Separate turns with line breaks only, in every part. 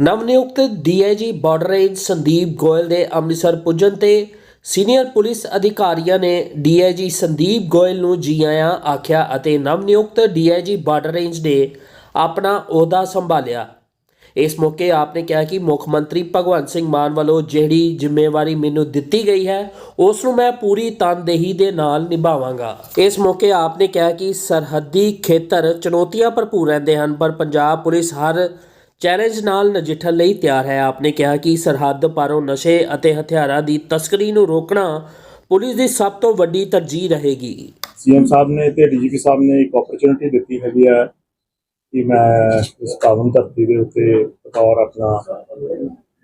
ਨਵਨਿਯੁਕਤ DIG border range Sandeep Goyal ਦੇ ਅੰਮ੍ਰਿਤਸਰ ਪੁੱਜਣ ਤੇ ਸੀਨੀਅਰ ਪੁਲਿਸ ਅਧਿਕਾਰੀਆਂ ਨੇ ਡੀਆਈਜੀ ਸੰਦੀਪ ਗੋਇਲ ਨੂੰ ਜੀ ਆਇਆਂ ਆਖਿਆ ਅਤੇ ਨਵਨਿਯੁਕਤ ਡੀਆਈਜੀ ਬਾਰਡਰ ਰੇਂਜ ਨੇ ਆਪਣਾ ਅਹੁਦਾ ਸੰਭਾਲਿਆ। ਇਸ ਮੌਕੇ ਆਪਨੇ ਕਿਹਾ ਕਿ ਮੁੱਖ ਮੰਤਰੀ ਭਗਵੰਤ ਸਿੰਘ ਮਾਨ ਵੱਲੋਂ ਜਿਹੜੀ ਜ਼ਿੰਮੇਵਾਰੀ ਮੈਨੂੰ ਦਿੱਤੀ ਗਈ ਹੈ, ਉਸ ਨੂੰ ਮੈਂ ਪੂਰੀ ਤਨਦੇਹੀ ਦੇ ਨਾਲ ਨਿਭਾਵਾਂਗਾ। ਇਸ ਮੌਕੇ ਆਪਨੇ ਕਿਹਾ ਕਿ ਸਰਹੱਦੀ ਖੇਤਰ ਚੁਣੌਤੀਆਂ ਭਰਪੂਰ ਰਹਿੰਦੇ ਹਨ, ਪਰ ਪੰਜਾਬ ਪੁਲਿਸ ਹਰ ਚੈਲੰਜ ਨਾਲ ਨਜਿੱਠਣ ਲਈ ਤਿਆਰ ਹੈ। ਆਪਨੇ ਕਿਹਾ ਕਿ ਸਰਹੱਦ ਪਾਰੋਂ ਨਸ਼ੇ ਅਤੇ ਹਥਿਆਰਾਂ ਦੀ ਤਸਕਰੀ ਨੂੰ ਰੋਕਣਾ ਪੁਲਿਸ ਦੀ ਸਭ ਤੋਂ ਵੱਡੀ ਤਰਜੀਹ ਰਹੇਗੀ।
ਸੀਐਮ ਸਾਹਿਬ ਨੇ ਤੇ ਡੀਜੀਪੀ ਸਾਹਿਬ ਨੇ ਇੱਕ ਓਪਰਚੁਨਿਟੀ ਦਿੱਤੀ ਹੈਗੀ ਆ ਕਿ ਮੈਂ ਇਸ ਪਾਵਨ ਧਰਤੀ ਦੇ ਉੱਤੇ ਬਤੌਰ ਆਪਣਾ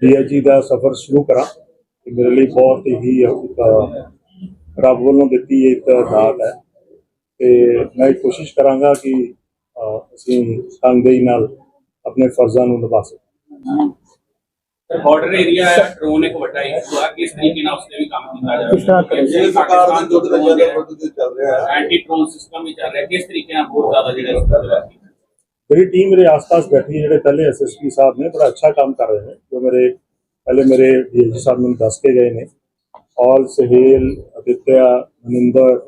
ਡੀਆਈਜੀ ਦਾ ਸਫ਼ਰ ਸ਼ੁਰੂ ਕਰਾਂ। ਇਹ ਮੇਰੇ ਲਈ ਬਹੁਤ ਹੀ ਰੱਬ ਵੱਲੋਂ ਦਿੱਤੀ ਇੱਕ ਦਾਤ ਹੈ। ਤੇ ਮੈਂ ਕੋਸ਼ਿਸ਼ ਕਰਾਂਗਾ ਕਿ ਅਸੀਂ ਤਨਦੇਹੀ ਨਾਲ ਆਪਣੇ ਫਰਜ਼ਾਂ ਨੂੰ ਨਿਭਾ ਸਕੀਏ
ਬਾਰਡਰ ਏਰੀਆ ਹੈ ਡਰੋਨ ਇੱਕ ਵੱਡਾ ਇਸ਼ੂ ਹੈ ਕਿਸ ਤਰੀਕੇ ਨਾਲ ਉਸਨੇ ਵੀ ਕੰਮ ਕੀਤਾ ਜਾ
ਕਿਸ ਤਰ੍ਹਾਂ ਕਰੇ?
ਜੇ ਸਰਕਾਰ ਦਾ ਦੁੱਧ ਦਾ ਜ਼ਿਆਦਾ ਵਿਰੁੱਧ ਤੇ ਚੱਲ ਰਿਹਾ ਹੈ।
ਐਂਟੀ ਡਰੋਨ ਸਿਸਟਮ ਵੀ ਚੱਲ ਰਿਹਾ। ਕਿਸ ਤਰੀਕੇ ਨਾਲ ਬਹੁਤ ਜ਼ਿਆਦਾ ਜਿਹੜਾ ਇਸ ਤਰ੍ਹਾਂ
ਮੇਰੀ ਟੀਮ ਮੇਰੇ ਆਸ-ਪਾਸ ਬੈਠੀ ਜਿਹੜੇ ਪਹਿਲੇ ਐਸਐਸਪੀ ਸਾਹਿਬ ਨੇ ਬੜਾ ਅੱਛਾ ਕੰਮ ਕਰ ਰਹੇ ਨੇ। ਜੋ ਮੇਰੇ ਪਹਿਲੇ ਮੇਰੇ ਡੀਐਸਪੀ ਸਾਹਿਬ ਮੈਨੂੰ ਦੱਸ ਕੇ ਗਏ ਨੇ। ਔਲ ਸਹੇਲ ਅਦਿੱਤਿਆ ਮਨਿੰਦਰ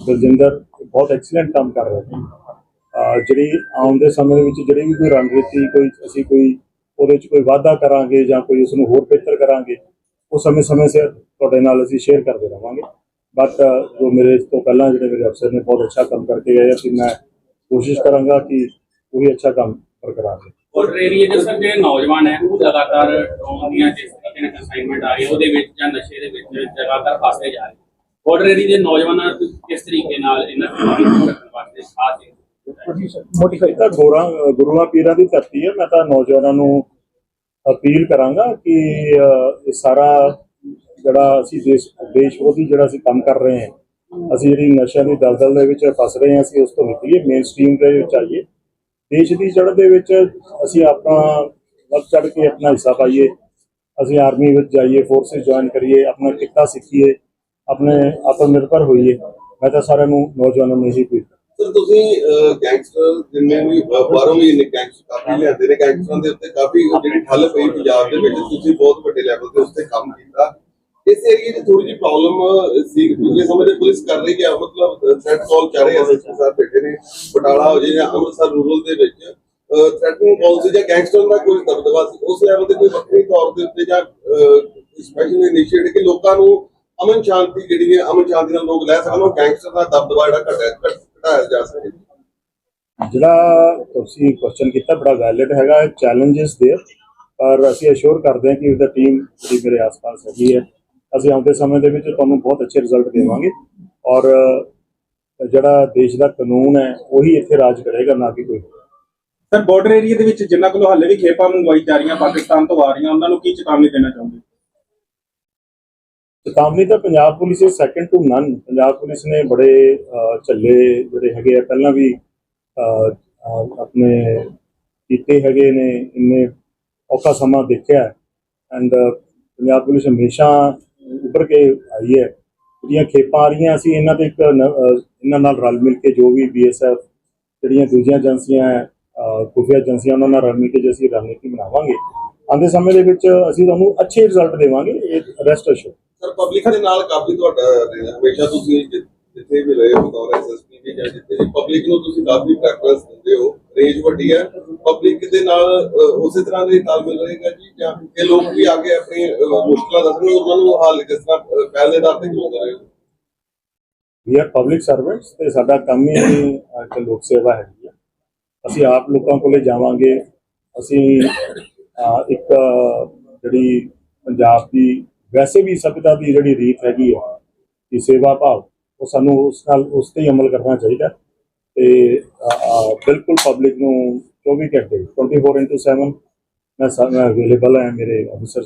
ਦਰਜਿੰਦਰ ਬਹੁਤ ਐਕਸੀਲੈਂਟ ਕੰਮ ਕਰ ਰਹੇ ਨੇ। ਜਿਹੜੀ ਆਉਣ ਦੇ ਸਮੇਂ ਦੇ ਵਿੱਚ ਜਿਹੜੀ ਵੀ ਕੋਈ ਰਣਨੀਤੀ, ਕੋਈ ਅਸੀਂ ਕੋਈ ਉਹਦੇ ਵਿੱਚ ਕੋਈ ਵਾਅਦਾ ਕਰਾਂਗੇ ਜਾਂ ਕੋਈ ਉਸ ਨੂੰ ਹੋਰ ਬਿਹਤਰ ਕਰਾਂਗੇ, ਉਹ ਸਮੇਂ-ਸਮੇਂ ਸਿਰ ਤੁਹਾਡੇ ਨਾਲ ਅਸੀਂ ਸ਼ੇਅਰ ਕਰਦੇ ਰਵਾਂਗੇ। ਬਟ ਜੋ ਮੇਰੇ ਇਸ ਤੋਂ ਪਹਿਲਾਂ ਜਿਹੜੇ ਮੇਰੇ ਅਫਸਰ ਨੇ ਬਹੁਤ ਅੱਛਾ ਕੰਮ ਕਰਕੇ ਗਏ ਅਸੀਂ ਮੈਂ ਕੋਸ਼ਿਸ਼ ਕਰਾਂਗਾ ਕਿ ਉਹੀ ਅੱਛਾ ਕੰਮ ਬਰਕਰਾਰ ਰਹੇ
ਬਾਰਡਰ ਏਰੀਆ ਦੇ ਸਰ ਜਿਹੜੇ ਨੌਜਵਾਨ ਹੈ, ਉਹ ਲਗਾਤਾਰ ਡਰੋਨ ਦੀਆਂ ਜਿਸ ਤਰੀਕੇ ਨਾਲ ਅਸਾਈਨਮੈਂਟ ਆ ਰਹੀ ਹੈ ਉਹਦੇ ਵਿੱਚ ਜਾਂ ਨਸ਼ੇ ਦੇ ਵਿੱਚ ਲਗਾਤਾਰ ਫਸਦੇ ਜਾ ਰਹੇ। ਬਾਰਡਰ ਏਰੀਆ ਦੇ ਨੌਜਵਾਨਾਂ ਨੂੰ ਕਿਸ ਤਰੀਕੇ ਨਾਲ ਇਹਨਾਂ ਨੂੰ ਰੱਖਣ ਵਾਸਤੇ ਖਾਸ ਹੈ
ਮੋਟੀਫਾਈ
ਤਾਂ ਗੋਰਾ, ਗੁਰੂਆਂ, ਪੀਰਾਂ ਦੀ ਧਰਤੀ ਹੈ। ਮੈਂ ਤਾਂ ਨੌਜਵਾਨਾਂ ਨੂੰ ਅਪੀਲ ਕਰਾਂਗਾ ਕਿ ਇਹ ਸਾਰਾ ਜਿਹੜਾ ਅਸੀਂ ਦੇਸ਼ ਦੇਸ਼ ਵਿਰੋਧੀ ਜਿਹੜਾ ਅਸੀਂ ਕੰਮ ਕਰ ਰਹੇ ਹਾਂ, ਅਸੀਂ ਜਿਹੜੀ ਨਸ਼ਿਆਂ ਦੀ ਦਲਦਲ ਦੇ ਵਿੱਚ ਫਸ ਰਹੇ ਹਾਂ, ਅਸੀਂ ਉਸ ਤੋਂ ਨਿਕਲੀਏ ਮੇਨ ਸਟ੍ਰੀਮ ਦੇ ਵਿੱਚ ਆਈਏ। ਦੇਸ਼ ਦੀ ਜੜ ਦੇ ਵਿੱਚ ਅਸੀਂ ਆਪਣਾ ਵੱਧ ਚੜ ਕੇ ਆਪਣਾ ਹਿੱਸਾ ਪਾਈਏ। ਅਸੀਂ ਆਰਮੀ ਵਿੱਚ ਜਾਈਏ ਫੋਰਸਿਸ ਜੁਆਇਨ ਕਰੀਏ, ਆਪਣਾ ਕਿੱਤਾ ਸਿੱਖੀਏ, ਆਪਣੇ ਆਤਮ ਨਿਰਭਰ ਹੋਈਏ। ਮੈਂ ਤਾਂ ਸਾਰਿਆਂ ਨੂੰ ਨੌਜਵਾਨਾਂ ਨੂੰ ਇਹੀ ਅਪੀਲ
ਸਰ, ਤੁਸੀਂ ਗੈਂਗਸਟਰ ਜਿੰਨੇ ਵੀ ਬਾਹਰੋਂ ਵੀ ਇੰਨੇ ਗੈਂਗਸਟਰ ਕਾਫੀ ਲਿਆਂਦੇ ਨੇ। ਗੈਂਗਸਟਰਾਂ ਦੇ ਉੱਤੇ ਕਾਫੀ ਜਿਹੜੀ ਠੱਲ ਪਈ ਪੰਜਾਬ ਦੇ ਵਿੱਚ, ਤੁਸੀਂ ਬਹੁਤ ਵੱਡੇ ਲੈਵਲ ਤੇ ਉਸ ਕੰਮ ਕੀਤਾ। ਇਸ ਏਰੀਏ 'ਚ ਥੋੜੀ ਜਿਹੀ ਪ੍ਰੋਬਲਮ ਸੀ। ਪਿਛਲੇ ਸਮੇਂ ਤੇ ਪੁਲਿਸ ਕਰ ਰਹੀ ਹੈ ਮਤਲਬ ਥ੍ਰੈਟ ਕਾਲ ਕਰ ਰਹੇ ਐਸਐਸਪੀ ਸਾਹਿਬ ਬੈਠੇ ਨੇ, ਬਟਾਲਾ ਹੋ ਜੇ ਜਾਂ ਅੰਮ੍ਰਿਤਸਰ ਰੂਰਲ ਦੇ ਵਿੱਚ। ਥ੍ਰੈਟਨਿੰਗ ਕਾਲ ਸੀ ਜਾਂ ਗੈਂਗਸਟਰ ਦਾ ਕੋਈ ਦਬਦਬਾ ਸੀ, ਉਸ ਲੈਵਲ ਤੇ ਕੋਈ ਵੱਖਰੀ ਤੌਰ ਦੇ ਉੱਤੇ ਜਾਂ ਸਪੈਸ਼ਲ ਇਨੀਸ਼ੀਏਟਿਵ ਕਿ ਲੋਕਾਂ ਨੂੰ ਅਮਨ ਸ਼ਾਂਤੀ ਜਿਹੜੀ ਹੈ, ਅਮਨ ਸ਼ਾਂਤੀ ਨਾਲ ਲੋਕ ਲੈ ਸਕਣ, ਉਹ ਗੈਂਗਸਟਰ ਦਾ ਦਬਦਬਾ ਜਿਹੜਾ ਘਟਾਇਆ ਘਟਾਇਆ ਜਾ ਸਕੇ
ਜਿਹੜਾ ਤੁਸੀਂ ਕੁਐਸਚਨ ਕੀਤਾ ਬੜਾ ਵੈਲਿਡ ਹੈਗਾ ਚੈਲੰਜਸ देयर ਪਰ ਅਸੀਂ ਅਸ਼ੋਰ ਕਰਦੇ ਹਾਂ ਕਿ ਉਹਦਾ ਟੀਮ ਜਿਹੜੀ ਮੇਰੇ ਆਸ-ਪਾਸ ਹੈਗੀ ਹੈ ਅਸੀਂ ਆਉਂਦੇ ਸਮੇਂ ਦੇ ਵਿੱਚ ਤੁਹਾਨੂੰ ਬਹੁਤ ਅੱਛੇ ਰਿਜ਼ਲਟ ਦੇਵਾਂਗੇ ਔਰ ਜਿਹੜਾ ਦੇਸ਼ ਦਾ ਕਾਨੂੰਨ ਹੈ ਉਹੀ ਇੱਥੇ ਰਾਜ ਕਰੇਗਾ ਨਾ ਕਿ ਕੋਈ ਹੋਰ।
ਸਰ ਬਾਰਡਰ ਏਰੀਆ ਦੇ ਵਿੱਚ ਜਿੰਨਾ ਕੋਲੋਂ ਹਾਲੇ ਵੀ ਖੇਪਾਂ ਮੰਗਵਾਈ ਜਾ ਰਹੀਆਂ ਪਾਕਿਸਤਾਨ ਤੋਂ ਆ ਰਹੀਆਂ ਉਹਨਾਂ ਨੂੰ ਕੀ ਚੇਤਾਵਨੀ ਦੇਣਾ ਚਾਹੁੰਦੇ
ਚੇਤਾਵਨੀ ਤਾਂ ਪੰਜਾਬ ਪੁਲਿਸ ਇਸ second to none Punjab police ਨੇ ਬੜੇ ਅਹ, ਝੱਲੇ ਜਿਹੜੇ ਹੈਗੇ ਆ ਪਹਿਲਾਂ ਵੀ ਆਪਣੇ ਕੀਤੇ ਹੈਗੇ ਨੇ ਇੰਨੇ ਔਖਾ ਸਮਾਂ ਦੇਖਿਆ ਐਂਡ ਪੰਜਾਬ ਪੁਲਿਸ ਹਮੇਸ਼ਾ ਉੱਪਰ ਕੇ ਆਈ ਹੈ। ਜਿਹੜੀਆਂ ਖੇਪਾਂ ਆ ਰਹੀਆਂ ਅਸੀਂ ਇਹਨਾਂ 'ਤੇ ਇੱਕ ਨ- ਇਹਨਾਂ ਨਾਲ ਰਲ ਮਿਲ ਕੇ ਜੋ ਵੀ ਬੀਐਸਐਫ ਜਿਹੜੀਆਂ ਦੂਜੀਆਂ ਏਜੰਸੀਆਂ ਹੈ, ਖੁਫੀਆ ਏਜੰਸੀਆਂ ਉਹਨਾਂ ਨਾਲ ਰਲ ਮਿਲ ਕੇ ਜੇ ਅਸੀਂ ਰਣਨੀਤੀ ਬਣਾਵਾਂਗੇ ਆਉਂਦੇ ਸਮੇਂ ਦੇ ਵਿੱਚ ਅਸੀਂ ਤੁਹਾਨੂੰ ਅੱਛੇ ਰਿਜ਼ਲਟ ਦੇਵਾਂਗੇ ਇਹ ਰੈਸਟ ਅਸ਼ੋਰ
ਸਰ ਪਬਲਿਕ ਦੇ ਨਾਲ ਕਾਫੀ ਤੁਹਾਡਾ। ਹਮੇਸ਼ਾ ਤੁਸੀਂ ਜਿੱਥੇ ਵੀ ਰਹੇ ਹੋ ਬਤੌਰ ਐਸਐਸਪੀ ਵੀ ਜਾਂ ਜਿੱਥੇ ਵੀ ਪਬਲਿਕ ਨੂੰ ਤੁਸੀਂ ਕਾਫੀ ਪ੍ਰੈਫਰੈਂਸ ਦਿੰਦੇ ਹੋ ਰੇਂਜ ਵੱਡੀ ਹੈ। ਪਬਲਿਕ ਦੇ ਨਾਲ ਉਸੇ ਤਰ੍ਹਾਂ ਦੇ ਤਾਲਮੇਲ ਰਹੇਗਾ ਜੀ ਜਾਂ ਇਹ ਲੋਕ ਵੀ ਆ ਕੇ ਆਪਣੀ ਮੁਸ਼ਕਲਾਂ ਦੱਸਣ ਉਹਨਾਂ ਨੂੰ ਹੱਲ ਕਿਸ ਤਰ੍ਹਾਂ ਪਹਿਲ ਦੇ ਤੇ ਕਰਵਾਉਂਦੇ ਰਹੇ
ਵੀ ਆਰ ਪਬਲਿਕ ਸਰਵੈਂਟਸ ਤੇ ਸਾਡਾ ਕੰਮ ਹੀ ਲੋਕ ਸੇਵਾ ਹੈ ਅਸੀਂ ਆਪ ਲੋਕਾਂ ਕੋਲੇ ਜਾਵਾਂਗੇ ਅਸੀਂ ਇੱਕ ਜਿਹੜੀ ਪੰਜਾਬ ਦੀ ਵੈਸੇ ਵੀ ਸਭਿਅਤਾ ਦੀ ਜਿਹੜੀ ਰੀਤ ਹੈਗੀ ਆ ਕਿ ਸੇਵਾ ਭਾਵ, ਉਹ ਸਾਨੂੰ ਉਸ ਨਾਲ, ਉਸ ਤੇ ਹੀ ਅਮਲ ਕਰਨਾ ਚਾਹੀਦਾ ਤੇ ਬਿਲਕੁਲ ਪਬਲਿਕ ਨੂੰ 24 ਘੰਟੇ 24/7 ਮੈਂ ਅਵੇਲੇਬਲ ਹਾਂ ਮੇਰੇ ਅਫਸਰ